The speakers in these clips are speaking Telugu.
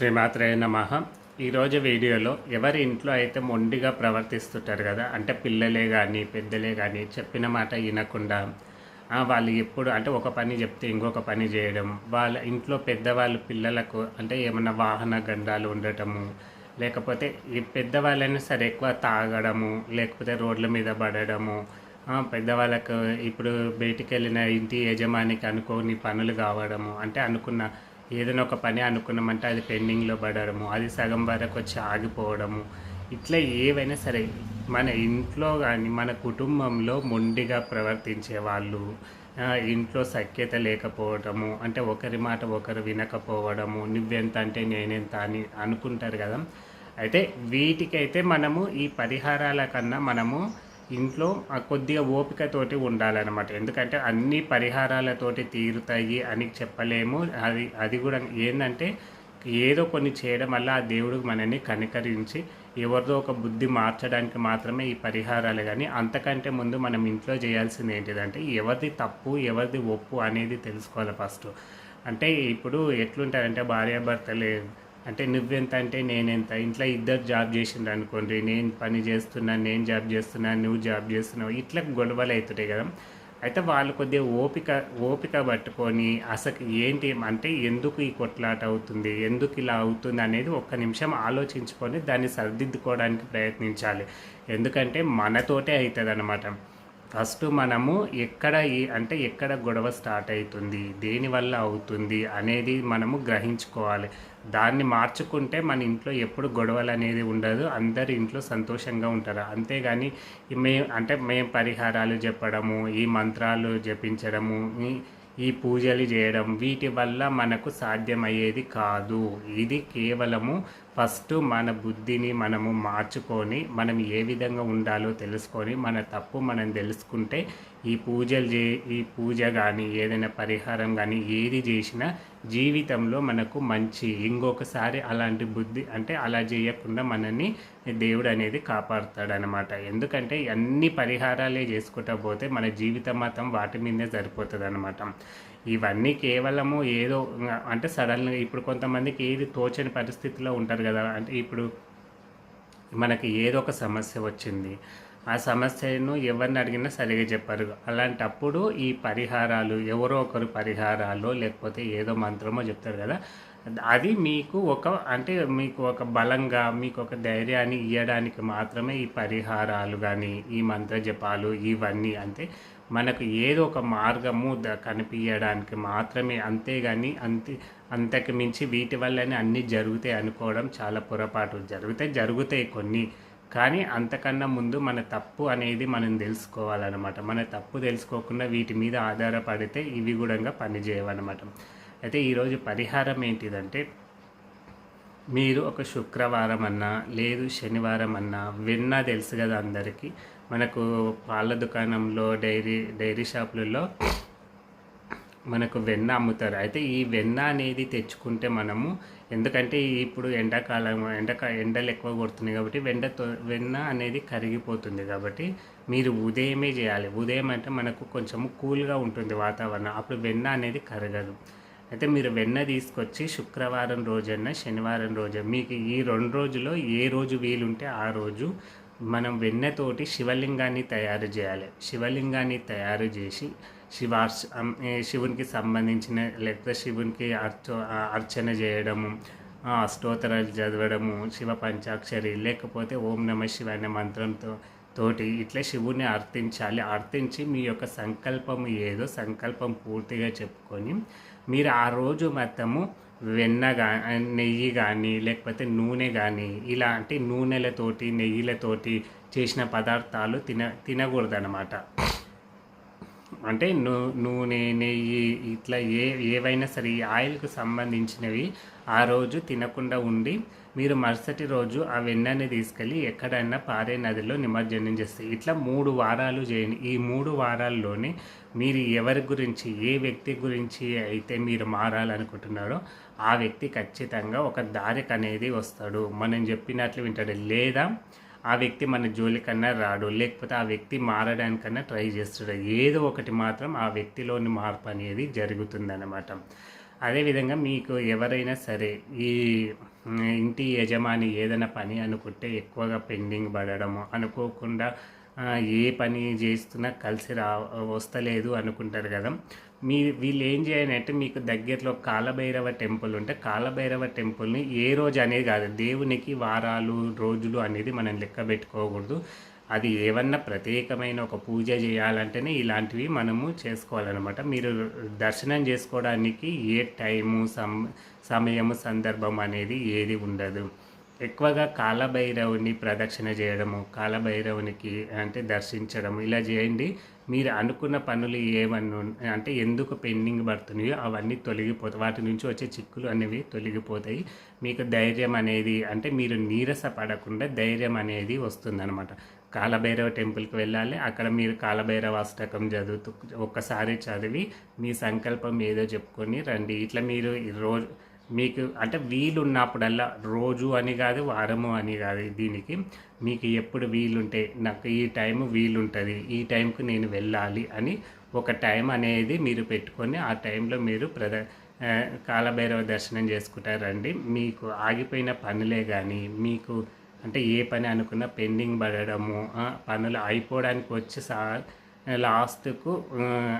శ్రీమాత్రే నమ. ఈరోజు వీడియోలో ఎవరి ఇంట్లో అయితే మొండిగా ప్రవర్తిస్తుంటారు కదా అంటే పిల్లలే కానీ పెద్దలే కానీ చెప్పిన మాట వినకుండా వాళ్ళు ఎప్పుడు అంటే ఒక పని చెప్తే ఇంకొక పని చేయడం వాళ్ళ ఇంట్లో పెద్దవాళ్ళు పిల్లలకు అంటే ఏమైనా వాహన గండాలు ఉండటము లేకపోతే ఈ పెద్దవాళ్ళైనా సరే ఎక్కువ తాగడము లేకపోతే రోడ్ల మీద పడడము పెద్దవాళ్ళకు ఇప్పుడు బయటికి వెళ్ళిన ఇంటి యజమానికి అనుకోని పనులు కావడము అంటే అనుకున్న ఏదైనా ఒక పని అనుకున్నామంటే అది పెండింగ్లో పడడము అది సగం వరకు వచ్చి ఆగిపోవడము. ఇట్లా ఏవైనా సరే మన ఇంట్లో కానీ మన కుటుంబంలో మొండిగా ప్రవర్తించే వాళ్ళు ఇంట్లో సఖ్యత లేకపోవడము అంటే ఒకరి మాట ఒకరు వినకపోవడము నువ్వెంత అంటే నేనెంత అని అనుకుంటారు కదా. అయితే వీటికైతే మనము ఈ పరిహారాల కన్నా మనము ఇంట్లో ఆ కొద్దిగా ఓపికతోటి ఉండాలన్నమాట. ఎందుకంటే అన్ని పరిహారాలతోటి తీరుతాయి అని చెప్పలేము. అది అది కూడా ఏంటంటే ఏదో కొన్ని చేయడం వల్ల ఆ దేవుడు మనల్ని కనికరించి ఎవరిదో ఒక బుద్ధి మార్చడానికి మాత్రమే ఈ పరిహారాలు కానీ అంతకంటే ముందు మనం ఇంట్లో చేయాల్సింది ఏంటిదంటే ఎవరిది తప్పు ఎవరిది ఒప్పు అనేది తెలుసుకోవాలి ఫస్ట్. అంటే ఇప్పుడు ఎట్లుంటారంటే భార్యాభర్తలే అంటే నువ్వెంత అంటే నేనెంత? ఇంట్లో ఇద్దరు జాబ్ చేసిండ్రు అనుకోండి. నేను పని చేస్తున్నాను నేను జాబ్ చేస్తున్నాను నువ్వు జాబ్ చేస్తున్నావు. ఇట్లా గొడవలు అవుతుంటాయి కదా. అయితే వాళ్ళు కొద్దిగా ఓపిక ఓపిక పట్టుకొని అసలు ఏంటి అంటే ఎందుకు ఈ కొట్లాట అవుతుంది? ఎందుకు ఇలా అవుతుంది అనేది ఒక్క నిమిషం ఆలోచించుకొని దాన్ని సరిదిద్దుకోవడానికి ప్రయత్నించాలి. ఎందుకంటే మనతోటే అవుతుంది అనమాట ఫస్ట్ మనము ఎక్కడ ఈ అంటే ఎక్కడ గొడవ స్టార్ట్ అవుతుంది దేనివల్ల అవుతుంది అనేది మనము గ్రహించుకోవాలి. దాన్ని మార్చుకుంటే మన ఇంట్లో ఎప్పుడు గొడవలు అనేది ఉండదు అందరు ఇంట్లో సంతోషంగా ఉంటారు. అంతేగాని మే అంటే మేము పరిహారాలు చెప్పడము ఈ మంత్రాలు జపించడము ఈ- ఈ పూజలు చేయడం వీటి వల్ల మనకు సాధ్యమయ్యేది కాదు. ఇది కేవలము ఫస్ట్ మన బుద్ధిని మనము మార్చుకొని మనం ఏ విధంగా ఉండాలో తెలుసుకొని మన తప్పు మనం తెలుసుకుంటే ఈ పూజలు చే ఈ పూజ కానీ ఏదైనా పరిహారం కానీ ఏది చేసినా జీవితంలో మనకు మంచి ఇంకొకసారి అలాంటి బుద్ధి అంటే అలా చేయకుండా మనల్ని దేవుడు అనేది కాపాడుతాడనమాట ఎందుకంటే అన్ని పరిహారాలే చేసుకుంటా పోతే మన జీవితం మాత్రం వాటి మీదే సరిపోతుంది అనమాట ఇవన్నీ కేవలము ఏదో అంటే సడన్గా ఇప్పుడు కొంతమందికి ఏది తోచని పరిస్థితిలో ఉంటారు కదా అంటే ఇప్పుడు మనకి ఏదో ఒక సమస్య వచ్చింది. ఆ సమస్యను ఎవరిని అడిగినా సరిగా చెప్పారు. అలాంటప్పుడు ఈ పరిహారాలు ఎవరో ఒకరు పరిహారాలు లేకపోతే ఏదో మంత్రమో చెప్తారు కదా అది మీకు ఒక అంటే మీకు ఒక బలంగా మీకు ఒక ధైర్యాన్ని ఇవ్వడానికి మాత్రమే ఈ పరిహారాలు కానీ ఈ మంత్ర జపాలు ఇవన్నీ అంటే మనకు ఏదో ఒక మార్గము ద కనిపించడానికి మాత్రమే అంతేగాని అంతే అంతకు మించి వీటి వల్లనే అన్నీ జరుగుతాయి అనుకోవడం చాలా పొరపాటు. జరిగితే జరుగుతాయి కొన్ని కానీ అంతకన్నా ముందు మన తప్పు అనేది మనం తెలుసుకోవాలన్నమాట. మన తప్పు తెలుసుకోకుండా వీటి మీద ఆధారపడితే ఇవి కూడా పనిచేయవన్నమాట. అయితే ఈరోజు పరిహారం ఏంటిదంటే మీరు ఒక శుక్రవారం అన్నా లేదు శనివారం అన్నా వెన్న తెలుసు కదా అందరికీ మనకు పాల దుకాణంలో డైరీ డైరీ షాపులలో మనకు వెన్న అమ్ముతారు. అయితే ఈ వెన్న అనేది తెచ్చుకుంటే మనము ఎందుకంటే ఇప్పుడు ఎండాకాలం ఎండక ఎండలు ఎక్కువ కొడుతున్నాయి కాబట్టి వెండ వెన్న అనేది కరిగిపోతుంది కాబట్టి మీరు ఉదయమే చేయాలి. ఉదయం అంటే మనకు కొంచెము కూల్గా ఉంటుంది వాతావరణం. అప్పుడు వెన్న అనేది కరగదు. అయితే మీరు వెన్న తీసుకొచ్చి శుక్రవారం రోజన్నా శనివారం రోజు మీకు ఈ రెండు రోజుల్లో ఏ రోజు వీలుంటే ఆ రోజు మనం వెన్నెతోటి శివలింగాన్ని తయారు చేయాలి. శివలింగాన్ని తయారు చేసి శివార్చ శివునికి సంబంధించిన లేకపోతే శివునికి అర్చ అర్చన చేయడము ఆ, అష్టోత్తరాలు చదవడము శివ పంచాక్షరి లేకపోతే ఓం నమ శివ అనే మంత్రంతో తోటి ఇట్లా శివుని అర్థించాలి అర్థించి మీ యొక్క సంకల్పం ఏదో సంకల్పం పూర్తిగా చెప్పుకొని మీరు ఆ రోజు మొత్తము వెన్న గా నెయ్యి కానీ లేకపోతే నూనె కానీ ఇలాంటి నూనెలతోటి నెయ్యిలతోటి చేసిన పదార్థాలు తిన తినకూడదన్నమాట. అంటే నూ నూనె నెయ్యి ఇట్లా ఏ ఏవైనా సరే ఈ ఆయిల్కు సంబంధించినవి ఆ రోజు తినకుండా ఉండి మీరు మరుసటి రోజు ఆ వెన్నని తీసుకెళ్ళి ఎక్కడైనా పారే నదిలో నిమజ్జనం చేస్తే ఇట్లా మూడు వారాలు చేయండి. ఈ మూడు వారాల్లోనే మీరు ఎవరి గురించి ఏ వ్యక్తి గురించి అయితే మీరు మారాలనుకుంటున్నారో ఆ వ్యక్తి ఖచ్చితంగా ఒక దారికి అనేది వస్తాడు. మనం చెప్పినట్లు వింటాడు. లేదా ఆ వ్యక్తి మన జోలికన్నా రాడు లేకపోతే ఆ వ్యక్తి మారడానికన్నా ట్రై చేస్తాడు. ఏదో ఒకటి మాత్రం ఆ వ్యక్తిలోని మార్పు అనేది జరుగుతుందన్నమాట. అదేవిధంగా మీకు ఎవరైనా సరే ఈ ఇంటి యజమాని ఏదైనా పని అనుకుంటే ఎక్కువగా పెండింగ్ పడడము అనుకోకుండా ఏ పని చేస్తున్నా కలిసి రా వస్తలేదు అనుకుంటారు కదా. మీ వీళ్ళు ఏం చేయాలంటే మీకు దగ్గరలో కాలభైరవ టెంపుల్ ఉంటే కాలభైరవ టెంపుల్ని ఏ రోజు అనేది కాదు దేవునికి వారాలు రోజులు అనేది మనం లెక్క పెట్టుకోకూడదు. అది ఏమన్నా ప్రత్యేకమైన ఒక పూజ చేయాలంటేనే ఇలాంటివి మనము చేసుకోవాలన్నమాట. మీరు దర్శనం చేసుకోవడానికి ఏ టైము సమ సమయము సందర్భం అనేది ఏది ఉండదు. ఎక్కువగా కాలభైరవుని ప్రదక్షిణ చేయడము కాలభైరవునికి అంటే దర్శించడం ఇలా చేయండి. మీరు అనుకున్న పనులు ఏమన్నా అంటే ఎందుకు పెండింగ్ పడుతున్నాయో అవన్నీ తొలగిపోతాయి. వాటి నుంచి వచ్చే చిక్కులు అనేవి తొలగిపోతాయి. మీకు ధైర్యం అనేది అంటే మీరు నీరస పడకుండా ధైర్యం అనేది వస్తుందన్నమాట. కాలభైరవ టెంపుల్కి వెళ్ళాలి. అక్కడ మీరు కాలభైరవ అష్టకం చదువుతూ ఒక్కసారి చదివి మీ సంకల్పం ఏదో చెప్పుకొని రండి. ఇట్లా మీరు ఈ రోజు మీకు అంటే వీలున్నప్పుడల్లా రోజు అని కాదు వారము అని కాదు దీనికి. మీకు ఎప్పుడు వీలుంటే నాకు ఈ టైం వీలుంటుంది ఈ టైంకు నేను వెళ్ళాలి అని ఒక టైం అనేది మీరు పెట్టుకొని ఆ టైంలో మీరు ప్రద కాలభైరవ దర్శనం చేసుకుంటారండి. మీకు ఆగిపోయిన పనులే కానీ మీకు అంటే ఏ పని అనుకున్నా పెండింగ్ పడడము ఆ, పనులు అయిపోవడానికి వచ్చి సా లాస్ట్కు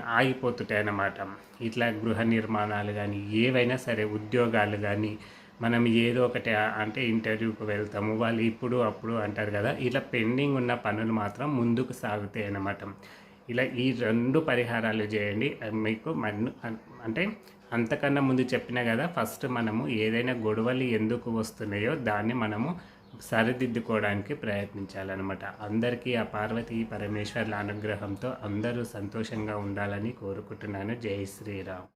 ఆగిపోతుంటాయి అన్నమాట ఇట్లా గృహ నిర్మాణాలు కానీ ఏవైనా సరే ఉద్యోగాలు కానీ మనం ఏదో ఒకటి అంటే ఇంటర్వ్యూకి వెళ్తాము వాళ్ళు ఇప్పుడు అప్పుడు అంటారు కదా ఇట్లా పెండింగ్ ఉన్న పనులు మాత్రం ముందుకు సాగుతాయి అన్నమాట ఇలా ఈ రెండు పరిహారాలు చేయండి. మీకు మన్ను అంటే అంతకన్నా ముందు చెప్పిన కదా ఫస్ట్ మనము ఏదైనా గొడవలు ఎందుకు వస్తున్నాయో దాన్ని మనము సరిదిద్దుకోవడానికి ప్రయత్నించాలన్నమాట. అందరికీ ఆ పార్వతీ పరమేశ్వర్ల అనుగ్రహంతో అందరూ సంతోషంగా ఉండాలని కోరుకుంటున్నాను. జై శ్రీరామ్.